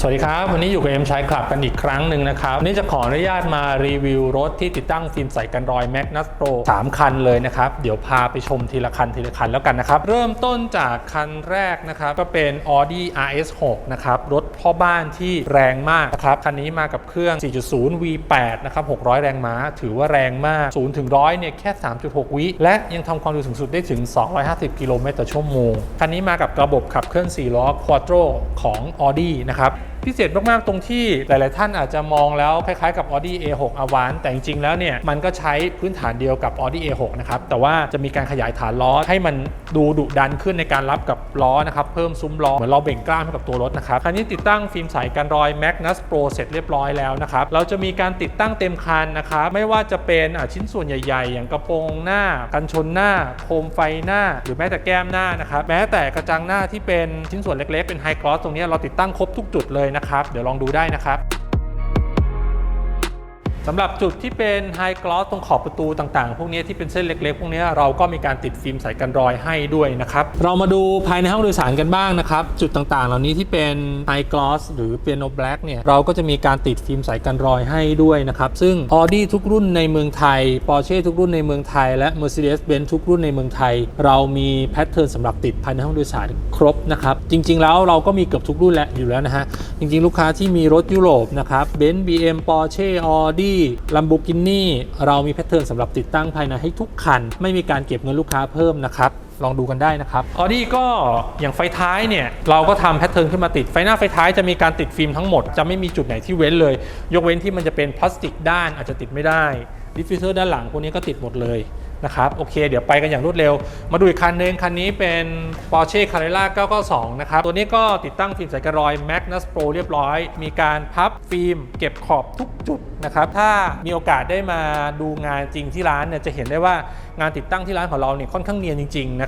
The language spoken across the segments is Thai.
สวัสดีครับ วันนี้อยู่กับเอ็มชายคลับกันอีกครั้งหนึ่งนะครับวันนี้จะขออนุญาตมารีวิวรถที่ติดตั้งฟิล์มใสกันรอย Magnus Pro 3คันเลยนะครับ เดี๋ยวพาไปชมทีละคันทีละคันแล้วกันนะครับ เริ่มต้นจากคันแรกนะครับ ก็เป็น Audi RS6 นะครับ รถพ่อบ้านที่แรงมากนะครับ คันนี้มากับเครื่อง 4.0 V8 นะครับ 600 แรงม้า ถือว่าแรงมาก 0 ถึง 100 เนี่ยแค่ 3.6 วิ และยังทำความเร็วสูงสุดได้ถึง 250 กิโลเมตรต่อชั่วโมง คันนี้มากับระบบขับเคลื่อน4ล้อ Quattro ของ Audi นะครับ พิเศษมากๆ ตรงที่หลาย ๆ ท่านอาจจะมองแล้วคล้าย ๆ กับ Audi A6 Avant แต่จริง ๆ แล้วเนี่ยมันก็ใช้พื้นฐานเดียวกับ Audi A6 นะครับ แต่ว่าจะมีการขยายฐานล้อให้มันดูดุดันขึ้นในการรับกับล้อนะครับ เพิ่มซุ้มล้อ เหมือนเราเบ่งกล้ามให้กับตัวรถนะครับ คันนี้ติดตั้งฟิล์มใสกันรอย Magnus Pro เสร็จเรียบร้อยแล้วนะครับ เราจะมีการติดตั้งเต็มคันนะครับ ไม่ว่าจะเป็นชิ้นส่วนใหญ่ ๆ อย่างกระโปรงหน้า กันชนหน้า โคมไฟหน้า หรือแม้แต่แก้มหน้านะครับ แม้แต่กระจังหน้าที่เป็นชิ้นส่วนเล็ก ๆ เป็นไฮกลอสตรงนี้เราติดตั้งครบทุกจุดเลยนะครับ เดี๋ยวลองดูได้นะครับ สำหรับจุดที่เป็นไฮกลอสตรงขอบประตูต่างๆ พวกนี้ที่เป็นเส้นเล็กๆ พวกนี้เราก็มีการติดฟิล์มใส่กันรอยให้ด้วยนะครับ เรามาดูภายในห้องโดยสารกันบ้างนะครับ จุดต่างๆ เหล่านี้ที่เป็นไฮกลอสหรือเปียโนแบล็กเนี่ยเราก็จะมีการติดฟิล์มใส่กันรอยให้ด้วยนะครับ ซึ่ง Audi ทุกรุ่นในเมืองไทย Porsche ทุกรุ่นในเมืองไทยและ Mercedes-Benz ทุกรุ่นในเมืองไทย เรามีแพทเทิร์นสำหรับติดภายในห้องโดยสารครบนะครับจริง ๆ แล้วเราก็มีเกือบทุกรุ่นแล้วอยู่แล้วนะฮะจริงๆ ลูกค้าที่มีรถยุโรปนะครับ Benz BM Porsche Audi Lamborghini เรามีแพทเทิร์นสำหรับติดตั้งภายในให้ทุกคัน ไม่มีการเก็บเงินลูกค้าเพิ่มนะครับ ลองดูกันได้นะครับ Audi ก็อย่างไฟท้ายเนี่ยเราก็ทำแพทเทิร์นขึ้นมาติดไฟหน้าไฟท้ายจะมีการติดฟิล์มทั้งหมดจะไม่มีจุดไหนที่เว้นเลย ยกเว้นที่มันจะเป็นพลาสติกด้านอาจจะติดไม่ได้ดิฟฟิวเซอร์ด้านหลังพวกนี้ก็ติดหมดเลยนะครับโอเค เดี๋ยวไปกันอย่างรวดเร็ว มาดูอีกคันหนึงคันนี้เป็น Porsche Carrera 992 นะครับ ตัวนี้ก็ติดตั้งฟิล์มใสกระรอย Magnus Pro เรียบร้อย มีการพับฟิล์มเก็บขอบทุกจุดนะครับ ถ้ามีโอกาสได้มาดูงานจริงที่ร้านเนี่ยจะเห็นได้ว่างานติดตั้งที่ร้านของเราเนี่ยค่อนข้างเนียนจริงๆนะ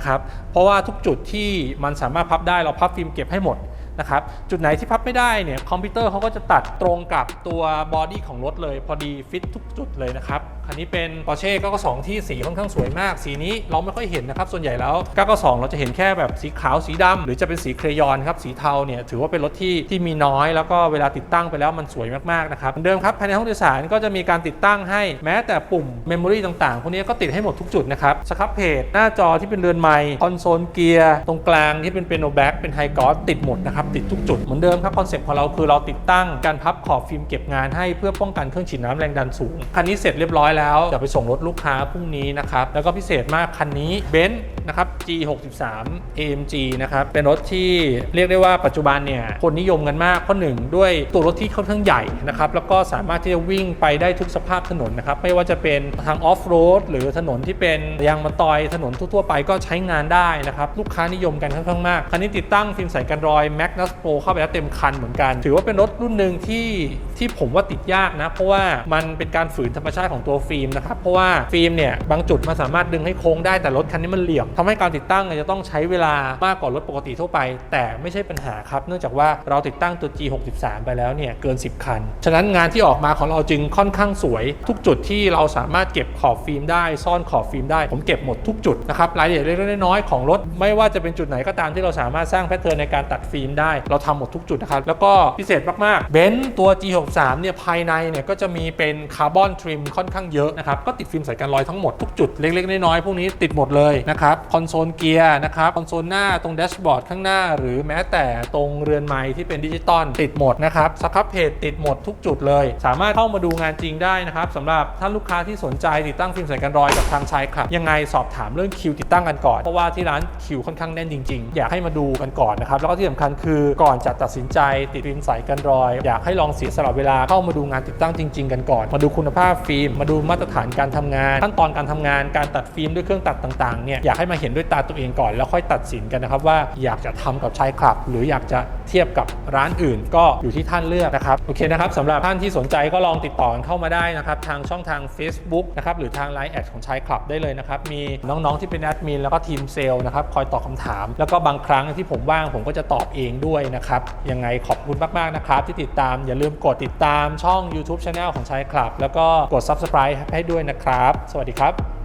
ครับเพราะว่าทุกจุดที่มันสามารถพับได้เราพับฟิล์มเก็บให้หมด นะครับจุดไหนที่พับไม่ได้เนี่ยคอมพิวเตอร์เขาก็จะตัดตรงกับตัวบอดี้ของรถเลย พอดีฟิตทุกจุดเลยนะครับคันนี้เป็น Porsche 992 ที่สีค่อนข้างสวยมาก สีนี้เราไม่ค่อยเห็นนะครับ ส่วนใหญ่แล้ว 992 เราจะเห็นแค่แบบสีขาวสีดำหรือจะเป็นสีเครยอนครับ สีเทาเนี่ยถือว่าเป็นรถที่ที่มีน้อย แล้วก็เวลาติดตั้งไปแล้วมันสวยมากๆนะครับเดิมครับภายในห้องโดยสารก็จะมีการติดตั้งให้แม้แต่ปุ่มเมมโมรีต่างๆพวกนี้ก็ติดให้หมดทุกจุดนะครับสครับเพจหน้าจอที่เป็นเรือนไมค์คอนโซลเกียร์ตรงกลางที่เป็นเปียโนแบ็กเป็นไฮกอสติดหมดนะครับติดทุกจุด เหมือนเดิมครับคอนเซ็ปต์ของเราคือเราติดตั้งการพับขอบฟิล์มเก็บงานให้เพื่อป้องกันเครื่องฉีดน้ำแรงดันสูง คันนี้เสร็จเรียบร้อยแล้วเดี๋ยวไปส่งรถลูกค้าพรุ่งนี้นะครับ แล้วก็พิเศษมากคันนี้เบนซ์นะครับ G63 AMG นะครับ เป็นรถที่เรียกได้ว่าปัจจุบันเนี่ยคนนิยมกันมากเพราะหนึ่งด้วยตัวรถที่ค่อนข้างใหญ่นะครับ แล้วก็สามารถที่จะวิ่งไปได้ทุกสภาพถนนนะครับ ไม่ว่าจะเป็นทางออฟโรดหรือถนนที่เป็นยางมะตอยถนนทั่วๆไปก็ใช้งานได้นะครับ ลูกค้านิยมกันค่อนข้างมาก คันนี้ติดตั้งฟิล์มใสกันรอย Magnus Pro เข้าไปแล้วเต็มคันเหมือนกัน ถือว่าเป็นรถรุ่นหนึ่งที่ ที่ผมว่าติดยากนะ เพราะว่ามันเป็นการฝืนธรรมชาติของตัวฟิล์มนะครับ เพราะว่าฟิล์มเนี่ยบางจุดมันสามารถดึงให้โค้งได้แต่รถคันนี้มันเหลี่ยมทำให้การติดตั้งจะต้องใช้เวลามากกว่ารถปกติทั่วไป แต่ไม่ใช่ปัญหาครับ เนื่องจากว่าเราติดตั้งตัว G63 ไปแล้วเนี่ยเกิน 10 คัน ฉะนั้นงานที่ออกมาของเราจึงค่อนข้างสวย ทุกจุดที่เราสามารถเก็บขอบฟิล์มได้ ซ่อนขอบฟิล์มได้ ผมเก็บหมดทุกจุดนะครับรายละเอียดเล็กๆน้อยๆของรถไม่ว่าจะเป็นจุดไหนก็ตามที่เราสามารถสร้างแพทเทิร์นในการตัดฟิล์มได้ เราทำหมดทุกจุดนะครับแล้วก็พิเศษมากๆเบนซ์ตัว G63 เนี่ยภายในเนี่ยก็จะมีเป็นคาร์บอนทริมค่อนข้างเยอะนะครับก็ติดฟิล์มใสกันรอยทั้งหมดทุกจุดเล็ก ๆ น้อยๆพวกนี้ติดหมดเลยนะครับคอนโซลเกียร์นะครับคอนโซลหน้าตรงแดชบอร์ดข้างหน้า หรือแม้แต่ตรงเรือนไม้ที่เป็นดิจิตอลติดหมดนะครับสครับเพจติดหมดทุกจุดเลย สามารถเข้ามาดูงานจริงได้นะครับสำหรับท่านลูกค้าที่สนใจติดตั้งฟิล์มใสกันรอยกับทางชายครับยังไงสอบถามเรื่องคิวติดตั้งกันก่อนเพราะว่าที่ร้านคิวค่อนข้างแน่นจริง ๆ อยากให้มาดูกันก่อนนะครับแล้วก็ที่สำคัญคือก่อนจะตัดสินใจติดฟิล์มใสกันรอย อยากให้ลองเสียสละเวลาเข้ามาดูงานติดตั้งจริง ๆ กันก่อน มาดูคุณภาพฟิล์ม มาดูมาตรฐานการทำงาน ขั้นตอนการทำงานการตัดฟิล์มด้วยเครื่องตัดต่างๆเนี่ยอยากให้มาเห็นด้วยตาตัวเองก่อนแล้วค่อยตัดสินกันนะครับว่าอยากจะทำกับชายคลับ หรืออยากจะเทียบกับร้านอื่น ก็อยู่ที่ท่านเลือกนะครับโอเคนะครับสำหรับท่านที่สนใจก็ลองติดต่อเข้ามาได้นะครับทางช่องทาง Facebook นะครับหรือทาง Line แอดของชายคลับได้เลยนะครับมีน้องๆที่เป็นแอดมินแล้วก็ทีมเซลล์นะครับคอยตอบคำถาม แล้วก็บางครั้งที่ผมว่างผมก็จะตอบเองด้วยนะครับยังไงขอบคุณมากๆนะครับที่ติดตามอย่าลืมกดติดตามช่อง YouTube Channel ของชายคลับ แล้วก็กด Subscribe ให้ด้วยนะครับ สวัสดีครับ